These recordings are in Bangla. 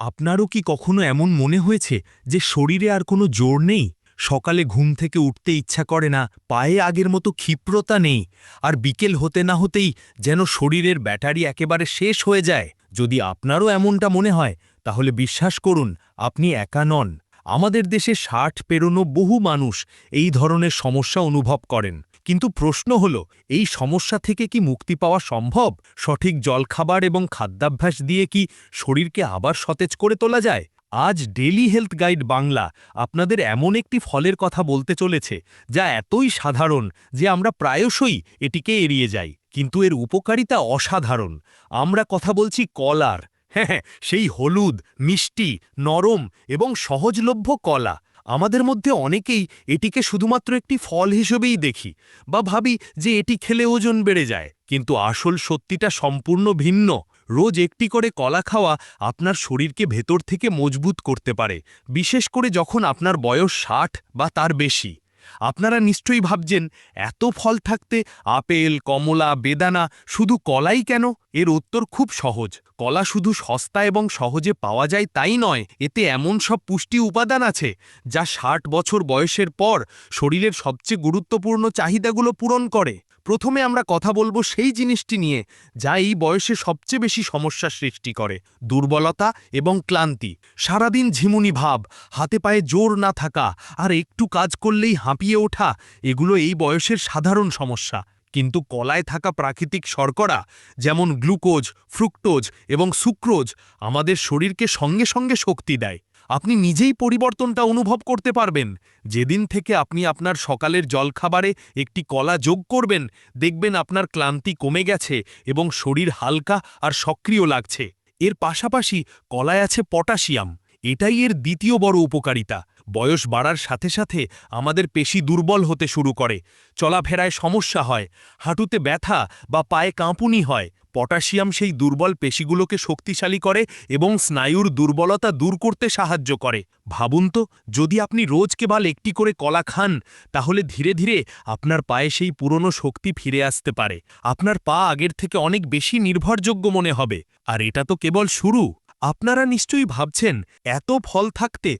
আপনারও কি কখনো এমন মনে হয়েছে যে শরীরে আর কোনো জোর নেই? সকালে ঘুম থেকে উঠতে ইচ্ছা করে না, পায়ে আগের মতো ক্ষিপ্রতা নেই, আর বিকেল হতে না হতেই যেন শরীরের ব্যাটারি একেবারে শেষ হয়ে যায়। যদি আপনারও এমনটা মনে হয়, তাহলে বিশ্বাস করুন, আপনি একা নন। আমাদের দেশে ষাট পেরোনো বহু মানুষ এই ধরনের সমস্যা অনুভব করেন। কিন্তু প্রশ্ন হল, এই সমস্যা থেকে কি মুক্তি পাওয়া সম্ভব? সঠিক জলখাবার এবং খাদ্যাভ্যাস দিয়ে কি শরীরকে আবার সতেজ করে তোলা যায়? আজ ডেলি হেলথ গাইড বাংলা আপনাদের এমন একটি ফলের কথা বলতে চলেছে, যা এতই সাধারণ যে আমরা প্রায়শই এটিকে এড়িয়ে যাই। কিন্তু এর উপকারিতা অসাধারণ। আমরা কথা বলছি কলার। হ্যাঁ হ্যাঁ, সেই হলুদ মিষ্টি নরম এবং সহজলভ্য কলা। আমাদের মধ্যে অনেকেই এটিকে শুধুমাত্র একটি ফল হিসেবেই দেখি বা ভাবি যে এটি খেলে ওজন বেড়ে যায়। কিন্তু আসল সত্যিটা সম্পূর্ণ ভিন্ন। রোজ একটি করে কলা খাওয়া আপনার শরীরকে ভেতর থেকে মজবুত করতে পারে বিশেষ করে যখন আপনার বয়স ষাট বা তার বেশি। আপনারা নিশ্চয়ই ভাবছেন, এত ফল থাকতে আপেল, কমলা, বেদানা শুধু কলাই কেন? এর উত্তর খুব সহজ। কলা শুধু সস্তা এবং সহজে পাওয়া যায় তাই নয়, এতে এমন সব পুষ্টি উপাদান আছে যা ষাট বছর বয়সের পর শরীরের সবচেয়ে গুরুত্বপূর্ণ চাহিদাগুলো পূরণ করে। প্রথমে আমরা কথা বলব সেই জিনিসটি নিয়ে, যা এই বয়সে সবচেয়ে বেশি সমস্যা সৃষ্টি করে, দুর্বলতা এবং ক্লান্তি। সারাদিন ঝিমুনি ভাব, হাতে পায়ে জোর না থাকা, আর একটু কাজ করলেই হাঁপিয়ে ওঠা, এগুলো এই বয়সের সাধারণ সমস্যা। কিন্তু কলায় থাকা প্রাকৃতিক শর্করা, যেমন গ্লুকোজ, ফ্রুক্টোজ এবং সুক্রোজ, আমাদের শরীরকে সঙ্গে সঙ্গে শক্তি দেয়। আপনি নিজেই পরিবর্তনটা অনুভব করতে পারবেন। যেদিন থেকে আপনি আপনার সকালের জলখাবারে একটি কলা যোগ করবেন, দেখবেন আপনার ক্লান্তি কমে গেছে এবং শরীর হালকা আর সক্রিয় লাগছে। এর পাশাপাশি কলায় আছে পটাশিয়াম। এটাই এর দ্বিতীয় বড় উপকারিতা। বয়স বাড়ার সাথে সাথে আমাদের পেশি দুর্বল হতে শুরু করে, চলাফেরায় সমস্যা হয়, হাঁটুতে ব্যথা বা পায়ে কাঁপুনি হয়। পটাশিয়াম সেই দুর্বল পেশিগুলোকে শক্তিশালী করে এবং স্নায়ুর দুর্বলতা দূর করতে সাহায্য করে। ভাবুন তো, যদি আপনি রোজ কেবল একটি করে কলা খান, তাহলে ধীরে ধীরে আপনার পায়ে সেই পুরনো শক্তি ফিরে আসতে পারে। আপনার পা আগের থেকে অনেক বেশি নির্ভরযোগ্য মনে হবে। আর এটা তো কেবল শুরু। আপনারা নিশ্চয়ই ভাবছেন, এত ফল থাকতে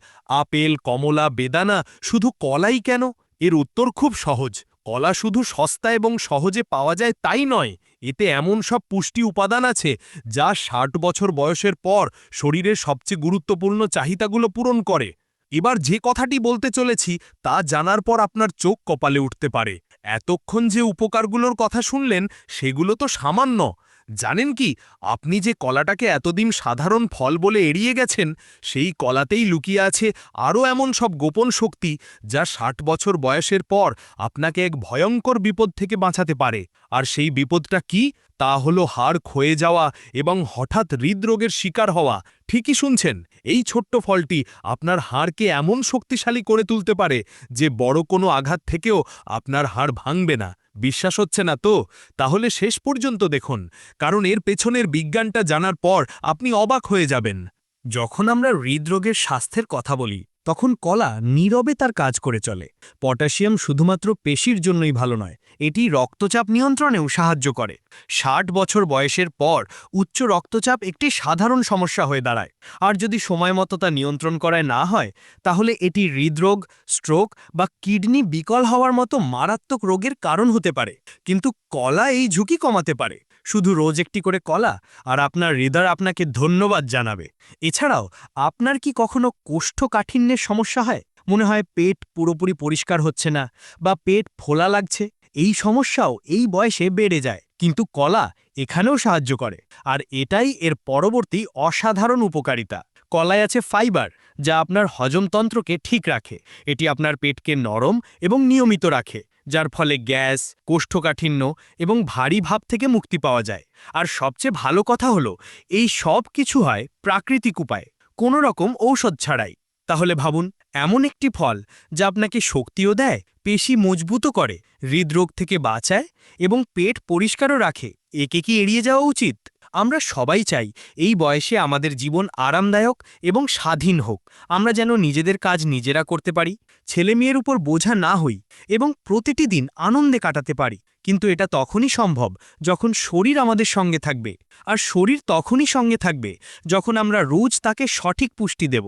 আপেল, কমলা, বেদানা শুধু কলাই কেন? এর উত্তর খুব সহজ। কলা শুধু সস্তা এবং সহজে পাওয়া যায় তাই নয়, এতে এমন সব পুষ্টি উপাদান আছে যা ষাট বছর বয়সের পর শরীরের সবচেয়ে গুরুত্বপূর্ণ চাহিদাগুলো পূরণ করে। এবার যে কথাটি বলতে চলেছি, তা জানার পর আপনার চোখ কপালে উঠতে পারে। এতক্ষণ যে উপকারগুলোর কথা শুনলেন, সেগুলো তো সামান্য। জানেন কি, আপনি যে কলাটাকে এতদিন সাধারণ ফল বলে এড়িয়ে গেছেন, সেই কলাতেই লুকিয়ে আছে আরও এমন সব গোপন শক্তি যা ষাট বছর বয়সের পর আপনাকে এক ভয়ঙ্কর বিপদ থেকে বাঁচাতে পারে। আর সেই বিপদটা কি? তা হলো হাড় ক্ষয়ে যাওয়া এবং হঠাৎ হৃদরোগের শিকার হওয়া। ঠিকই শুনছেন, এই ছোট্ট ফলটি আপনার হাড়কে এমন শক্তিশালী করে তুলতে পারে যে বড় কোনো আঘাত থেকেও আপনার হাড় ভাঙবে না। বিশ্বাস হচ্ছে না তো? তাহলে শেষ পর্যন্ত দেখুন, কারণ এর পেছনের বিজ্ঞানটা জানার পর আপনি অবাক হয়ে যাবেন। যখন আমরা হৃদরোগের স্বাস্থ্যের কথা বলি তখন কলা নীরবে তার কাজ করে চলে। পটাশিয়াম শুধুমাত্র পেশির জন্যই ভালো নয়, এটি রক্তচাপ নিয়ন্ত্রণেও সাহায্য করে। ষাট বছর বয়সের পর উচ্চ রক্তচাপ একটি সাধারণ সমস্যা হয়ে দাঁড়ায়। আর যদি সময় মতো তা নিয়ন্ত্রণ করায় না হয়, তাহলে এটি হৃদরোগ, স্ট্রোক বা কিডনি বিকল হওয়ার মতো মারাত্মক রোগের কারণ হতে পারে। কিন্তু কলা এই ঝুঁকি কমাতে পারে। শুধু রোজ একটি করে কলা আর আপনার হৃদয় আপনাকে ধন্যবাদ জানাবে। এছাড়াও, আপনার কি কখনো কোষ্ঠকাঠিন্যের সমস্যা হয়? মনে হয় পেট পুরোপুরি পরিষ্কার হচ্ছে না বা পেট ফোলা লাগছে। এই সমস্যাও এই বয়সে বেড়ে যায়। কিন্তু কলা এখানেও সাহায্য করে। আর এটাই এর পরবর্তী অসাধারণ উপকারিতা। কলায় আছে ফাইবার, যা আপনার হজমতন্ত্রকে ঠিক রাখে। এটি আপনার পেটকে নরম এবং নিয়মিত রাখে। যার ফলে গ্যাস, কোষ্ঠকাঠিন্য এবং ভারী ভাব থেকে মুক্তি পাওয়া যায়। আর সবচেয়ে ভালো কথা হলো, এই সব কিছু হয় প্রাকৃতিক উপায়, কোনো রকম ঔষধ ছাড়াই। তাহলে ভাবুন, এমন একটি ফল যা আপনাকে শক্তিও দেয়, পেশি মজবুতও করে, হৃদরোগ থেকে বাঁচায় এবং পেট পরিষ্কারও রাখে। একে কি এড়িয়ে যাওয়া উচিত? আমরা সবাই চাই এই বয়সে আমাদের জীবন আরামদায়ক এবং স্বাধীন হোক। আমরা যেন নিজেদের কাজ নিজেরা করতে পারি। ছেলেমেয়ের উপর বোঝা না হই এবং প্রতিটি দিন আনন্দে কাটাতে পারি, কিন্তু এটা তখনই সম্ভব যখন শরীর আমাদের সঙ্গে থাকবে, আর শরীর তখনই সঙ্গে থাকবে যখন আমরা রোজ তাকে সঠিক পুষ্টি দেব।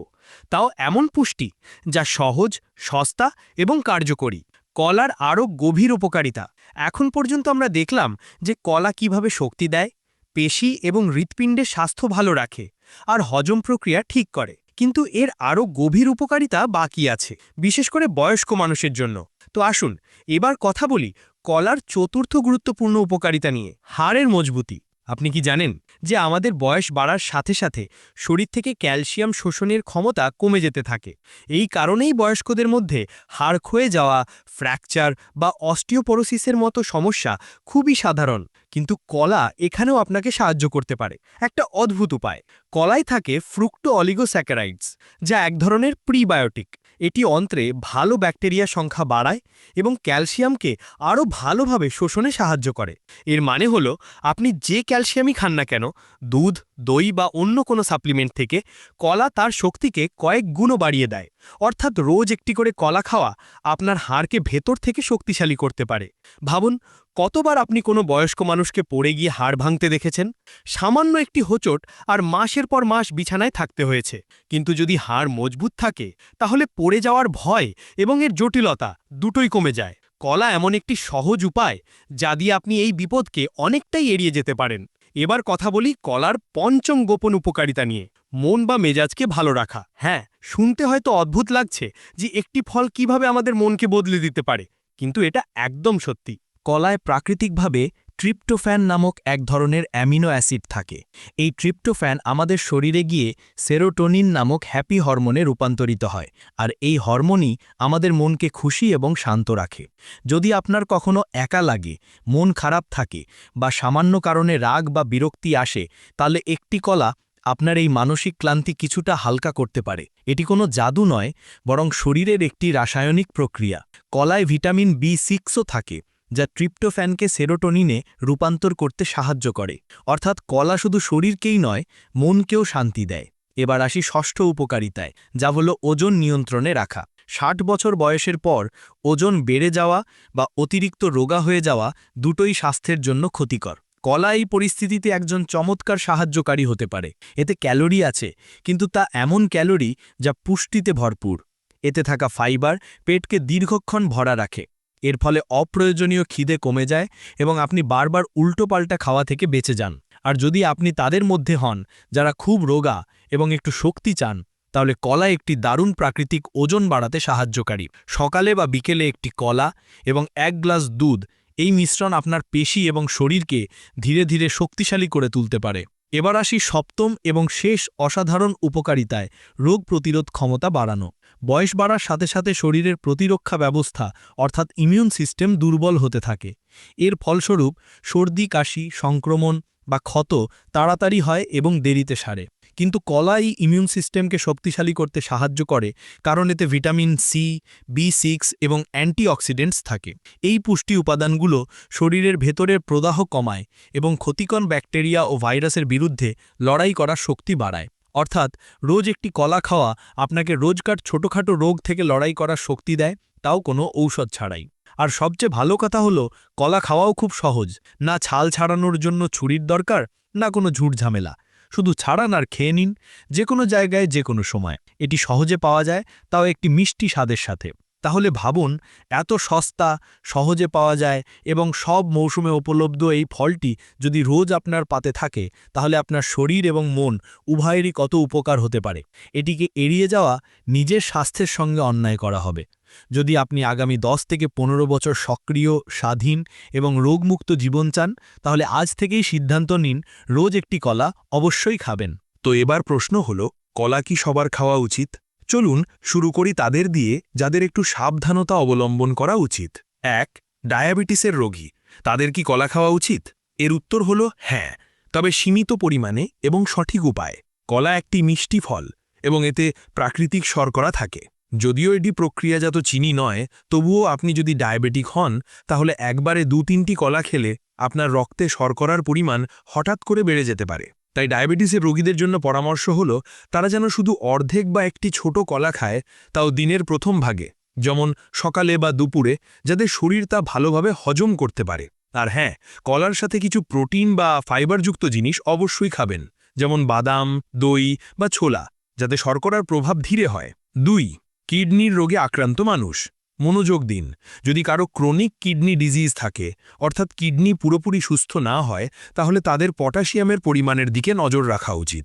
তাও এমন পুষ্টি যা সহজ, সস্তা এবং কার্যকরী। কলার আরও গভীর উপকারিতা। এখন পর্যন্ত আমরা দেখলাম যে কলা কীভাবে শক্তি দেয়, পেশি এবং হৃৎপিণ্ডের স্বাস্থ্য ভালো রাখে, আর হজম প্রক্রিয়া ঠিক করে। কিন্তু এর আরও গভীর উপকারিতা বাকি আছে, বিশেষ করে বয়স্ক মানুষের জন্য। তো আসুন, এবার কথা বলি কলার চতুর্থ গুরুত্বপূর্ণ উপকারিতা নিয়ে, হাড়ের মজবুতি। আপনি কি জানেন যে আমাদের বয়স বাড়ার সাথে সাথে শরীর থেকে ক্যালসিয়াম শোষণের ক্ষমতা কমে যেতে থাকে? এই কারণেই বয়স্কদের মধ্যে হাড় ক্ষয়ে যাওয়া, ফ্র্যাকচার বা অস্টিওপোরোসিসের মতো সমস্যা খুবই সাধারণ। কিন্তু কলা এখানেও আপনাকে সাহায্য করতে পারে। একটা অদ্ভুত উপায়। কলায় থাকে ফ্রুক্টো অলিগোস্যাকারাইডস যা এক ধরনের প্রিবায়োটিক। এটি অন্ত্রে ভালো ব্যাকটেরিয়া সংখ্যা বাড়ায় এবং ক্যালসিয়ামকে আরও ভালোভাবে শোষণে সাহায্য করে। এর মানে হলো, আপনি যে ক্যালসিয়ামই খান না কেন, দুধ দই বা অন্য কোনো সাপ্লিমেন্ট থেকে কলা তার শক্তিকে কয়েক গুণও বাড়িয়ে দেয়। অর্থাৎ রোজ একটি করে কলা খাওয়া আপনার হাড়কে ভেতর থেকে শক্তিশালী করতে পারে। ভাবুন, কতবার আপনি কোনো বয়স্ক মানুষকে পড়ে গিয়ে হাড় ভাঙতে দেখেছেন? সামান্য একটি হোচট আর মাসের পর মাস বিছানায় থাকতে হয়েছে। কিন্তু যদি হাড় মজবুত থাকে, তাহলে পড়ে যাওয়ার ভয় এবং এর জটিলতা দুটোই কমে যায়। কলা এমন একটি সহজ উপায় যা দিয়ে আপনি এই বিপদকে অনেকটাই এড়িয়ে যেতে পারেন। এবার কথা বলি কলার পঞ্চম গোপন উপকারিতা নিয়ে। মন বা মেজাজকে ভালো রাখা। হ্যাঁ শুনতে হয়তো অদ্ভুত লাগছে যে একটি ফল কীভাবে আমাদের মনকে বদলে দিতে পারে, কিন্তু এটা একদম সত্যি। কলায় প্রাকৃতিকভাবে ট্রিপ্টোফ্যান নামক এক ধরনের অ্যামিনো অ্যাসিড থাকে। এই ট্রিপ্টোফ্যান আমাদের শরীরে গিয়ে সেরোটোনিন নামক হ্যাপি হরমোনে রূপান্তরিত হয়, আর এই হরমোনই আমাদের মনকে খুশি এবং শান্ত রাখে। যদি আপনার কখনো একা লাগে, মন খারাপ থাকে বা সামান্য কারণে রাগ বা বিরক্তি আসে, তাহলে একটি কলা আপনার এই মানসিক ক্লান্তি কিছুটা হালকা করতে পারে। এটি কোনো জাদু নয়, বরং শরীরের একটি রাসায়নিক প্রক্রিয়া। কলায় ভিটামিন বি সিক্সও থাকে যা ট্রিপ্টোফ্যানকে সেরোটোনিনে রূপান্তর করতে সাহায্য করে। অর্থাৎ কলা শুধু শরীরকেই নয়, মনকেও শান্তি দেয়। এবার আসি ষষ্ঠ উপকারিতায়, যা হলো ওজন নিয়ন্ত্রণে রাখা। ষাট বছর বয়সের পর ওজন বেড়ে যাওয়া বা অতিরিক্ত রোগা হয়ে যাওয়া দুটোই স্বাস্থ্যের জন্য ক্ষতিকর। কলা এই পরিস্থিতিতে একজন চমৎকার সাহায্যকারী হতে পারে। এতে ক্যালোরি আছে, কিন্তু তা এমন ক্যালোরি যা পুষ্টিতে ভরপুর। এতে থাকা ফাইবার পেটকে দীর্ঘক্ষণ ভরা রাখে। এর ফলে অপ্রয়োজনীয় খিদে কমে যায় এবং আপনি বারবার উল্টোপাল্টা খাওয়া থেকে বেঁচে যান। আর যদি আপনি তাদের মধ্যে হন, যারা খুব রোগা এবং একটু শক্তি চান, তাহলে কলা একটি দারুণ প্রাকৃতিক ওজন বাড়াতে সাহায্যকারী। সকালে বা বিকেলে একটি কলা এবং এক গ্লাস দুধ, এই মিশ্রণ আপনার পেশি এবং শরীরকে ধীরে ধীরে শক্তিশালী করে তুলতে পারে। এবার আসি সপ্তম এবং শেষ অসাধারণ উপকারিতায়, রোগ প্রতিরোধ ক্ষমতা বাড়ানো। বয়স বাড়ার সাথে সাথে শরীরের প্রতিরক্ষা ব্যবস্থা, অর্থাৎ ইমিউন সিস্টেম দুর্বল হতে থাকে। এর ফলস্বরূপ, সর্দি, কাশি, সংক্রমণ বা ক্ষত তাড়াতাড়ি হয় এবং দেরিতে সারে। কিন্তু কলা এই ইমিউন সিস্টেমকে শক্তিশালী করতে সাহায্য করে, কারণ এতে ভিটামিন সি বি সিক্স এবং অ্যান্টিঅক্সিডেন্টস থাকে। এই পুষ্টি উপাদানগুলো শরীরের ভেতরের প্রদাহ কমায় এবং ক্ষতিকর ব্যাকটেরিয়া ও ভাইরাসের বিরুদ্ধে লড়াই করার শক্তি বাড়ায়। অর্থাৎ রোজ একটি কলা খাওয়া আপনাকে রোজকার ছোটোখাটো রোগ থেকে লড়াই করার শক্তি দেয়, তাও কোনো ঔষধ ছাড়াই। আর সবচেয়ে ভালো কথা হলো, কলা খাওয়াও খুব সহজ। না ছাল ছাড়ানোর জন্য ছুরির দরকার, না কোনো ঝুট ঝামেলা। শুধু ছাড়ান আর খেয়ে নিন যে কোনো জায়গায় যে কোনো সময়। এটি সহজে পাওয়া যায়, তাও একটি মিষ্টি স্বাদের সাথে। তাহলে ভাবুন, এত সস্তা, সহজে পাওয়া যায় এবং সব মৌসুমে উপলব্ধ এই ফলটি যদি রোজ আপনার পাতে থাকে, তাহলে আপনার শরীর এবং মন উভয়েরই কত উপকার হতে পারে। এটিকে এড়িয়ে যাওয়া নিজের স্বাস্থ্যের সঙ্গে অন্যায় করা হবে। যদি আপনি আগামী দশ থেকে পনেরো বছর সক্রিয়, স্বাধীন এবং রোগমুক্ত জীবন চান, তাহলে আজ থেকেই সিদ্ধান্ত নিন, রোজ একটি কলা অবশ্যই খাবেন। তো এবার প্রশ্ন হল, কলা কি সবার খাওয়া উচিত? চলুন শুরু করি তাদের দিয়ে, যাদের একটু সাবধানতা অবলম্বন করা উচিত। এক, ডায়াবেটিসের রোগী। তাদের কি কলা খাওয়া উচিত? এর উত্তর হল হ্যাঁ তবে সীমিত পরিমাণে এবং সঠিক উপায়। কলা একটি মিষ্টি ফল এবং এতে প্রাকৃতিক শর্করা থাকে। যদিও এটি প্রক্রিয়াজাত চিনি নয়, তবুও আপনি যদি ডায়াবেটিক হন, তাহলে একবারে দু তিনটি কলা খেলে আপনার রক্তে শর্করার পরিমাণ হঠাৎ করে বেড়ে যেতে পারে। তাই ডায়াবেটিসের রোগীদের জন্য পরামর্শ হলো, তারা যেন শুধু অর্ধেক বা একটি ছোট কলা খায়, তাও দিনের প্রথম ভাগে, যেমন সকালে বা দুপুরে যাদের শরীর তা ভালোভাবে হজম করতে পারে। আর হ্যাঁ কলার সাথে কিছু প্রোটিন বা ফাইবারযুক্ত জিনিস অবশ্যই খাবেন, যেমন বাদাম, দই বা ছোলা, যাতে শর্করার প্রভাব ধীরে হয়। দুই, কিডনির রোগে আক্রান্ত মানুষ। মনোযোগ দিন। যদি কারও ক্রনিক কিডনি ডিজিজ থাকে, অর্থাৎ কিডনি পুরোপুরি সুস্থ না হয়, তাহলে তাদের পটাশিয়ামের পরিমাণের দিকে নজর রাখা উচিত।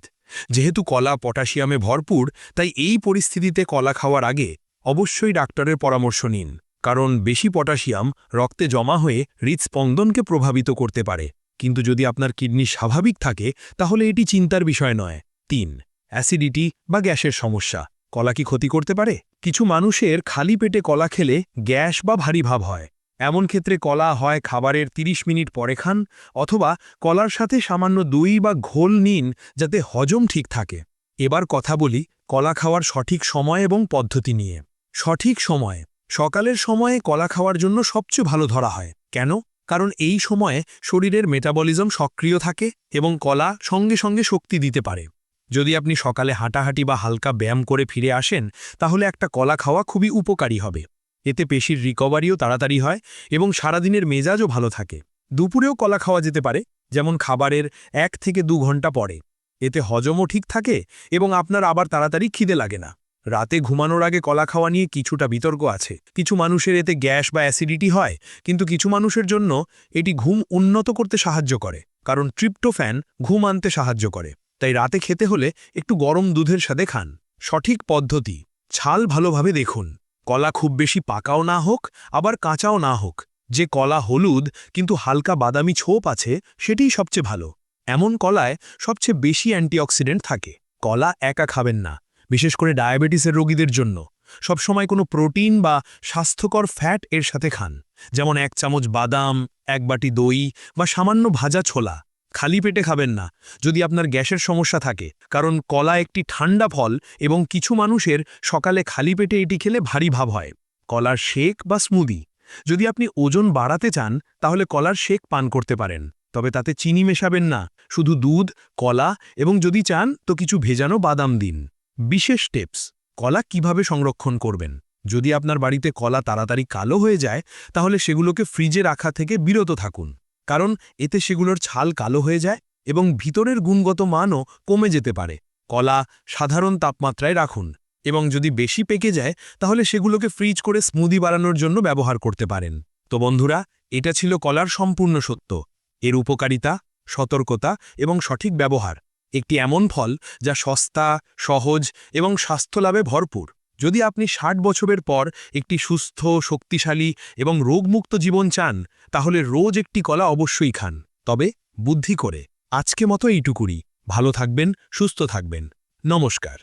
যেহেতু কলা পটাশিয়ামে ভরপুর, তাই এই পরিস্থিতিতে কলা খাওয়ার আগে অবশ্যই ডাক্তারের পরামর্শ নিন। কারণ বেশি পটাশিয়াম রক্তে জমা হয়ে হৃৎস্পন্দনকে প্রভাবিত করতে পারে। কিন্তু যদি আপনার কিডনি স্বাভাবিক থাকে, তাহলে এটি চিন্তার বিষয় নয়। তিন, অ্যাসিডিটি বা গ্যাসের সমস্যা। কলা কি ক্ষতি করতে পারে? কিছু মানুষের খালি পেটে কলা খেলে গ্যাস বা ভারী ভাব হয়। এমন ক্ষেত্রে কলা হয় খাবারের ৩০ মিনিট পরে খান, অথবা কলার সাথে সামান্য দই বা ঘোল নিন যাতে হজম ঠিক থাকে। এবার কথা বলি কলা খাওয়ার সঠিক সময় এবং পদ্ধতি নিয়ে। সঠিক সময়। সকালের সময়ে কলা খাওয়ার জন্য সবচেয়ে ভালো ধরা হয়। কেন? কারণ এই সময়ে শরীরের মেটাবলিজম সক্রিয় থাকে এবং কলা সঙ্গে সঙ্গে শক্তি দিতে পারে। যদি আপনি সকালে হাঁটাহাঁটি বা হালকা ব্যায়াম করে ফিরে আসেন, তাহলে একটা কলা খাওয়া খুবই উপকারী হবে। এতে পেশির রিকভারিও তাড়াতাড়ি হয় এবং সারাদিনের মেজাজও ভালো থাকে। দুপুরেও কলা খাওয়া যেতে পারে, যেমন খাবারের এক থেকে দু ঘণ্টা পরে। এতে হজমও ঠিক থাকে এবং আপনার আবার তাড়াতাড়ি খিদে লাগে না। রাতে ঘুমানোর আগে কলা খাওয়া নিয়ে কিছুটা বিতর্ক আছে। কিছু মানুষের এতে গ্যাস বা অ্যাসিডিটি হয়, কিন্তু কিছু মানুষের জন্য এটি ঘুম উন্নত করতে সাহায্য করে, কারণ ট্রিপ্টোফ্যান ঘুম আনতে সাহায্য করে। তাই রাতে খেতে হলে একটু গরম দুধের সাথে খান। সঠিক পদ্ধতি, ছাল ভালোভাবে দেখুন। কলা খুব বেশি পাকাও না হোক, আবার কাঁচাও না হোক। যে কলা হলুদ, কিন্তু হালকা বাদামি ছোপ আছে, সেটিই সবচেয়ে ভালো। এমন কলায় সবচেয়ে বেশি অ্যান্টিঅক্সিডেন্ট থাকে। কলা একা খাবেন না, বিশেষ করে ডায়াবেটিসের রোগীদের জন্য। সবসময় কোনো প্রোটিন বা স্বাস্থ্যকর ফ্যাট এর সাথে খান। যেমন এক চামচ বাদাম, এক বাটি দই বা সামান্য ভাজা ছোলা। খালি পেটে খাবেন না, যদি আপনার গ্যাসের সমস্যা থাকে। কারণ কলা একটি ঠান্ডা ফল এবং কিছু মানুষের সকালে খালি পেটে এটি খেলে ভারী ভাব হয়। কলার শেক বা স্মুদি। যদি আপনি ওজন বাড়াতে চান, তাহলে কলার শেক পান করতে পারেন। তবে তাতে চিনি মেশাবেন না। শুধু দুধ, কলা এবং যদি চান, তো কিছু ভেজানো বাদাম দিন। বিশেষ টিপস, কলা কীভাবে সংরক্ষণ করবেন? যদি আপনার বাড়িতে কলা তাড়াতাড়ি কালো হয়ে যায়, তাহলে সেগুলোকে ফ্রিজে রাখা থেকে বিরত থাকুন। কারণ এতে সেগুলোর ছাল কালো হয়ে যায় এবং ভিতরের গুণগত মানও কমে যেতে পারে। কলা সাধারণ তাপমাত্রায় রাখুন এবং যদি বেশি পেকে যায়, তাহলে সেগুলোকে ফ্রিজ করে স্মুদি বানানোর জন্য ব্যবহার করতে পারেন। তো বন্ধুরা, এটা ছিল কলার সম্পূর্ণ সত্য। এর উপকারিতা, সতর্কতা এবং সঠিক ব্যবহার। একটি এমন ফল যা সস্তা, সহজ এবং স্বাস্থ্যলাভে ভরপুর। যদি আপনি ষাট বছরের পর একটি সুস্থ, শক্তিশালী এবং রোগমুক্ত জীবন চান, তাহলে রোজ একটি কলা অবশ্যই খান। তবে বুদ্ধি করে। আজকে মতো এইটুকুরি ভালো থাকবেন, সুস্থ থাকবেন। নমস্কার।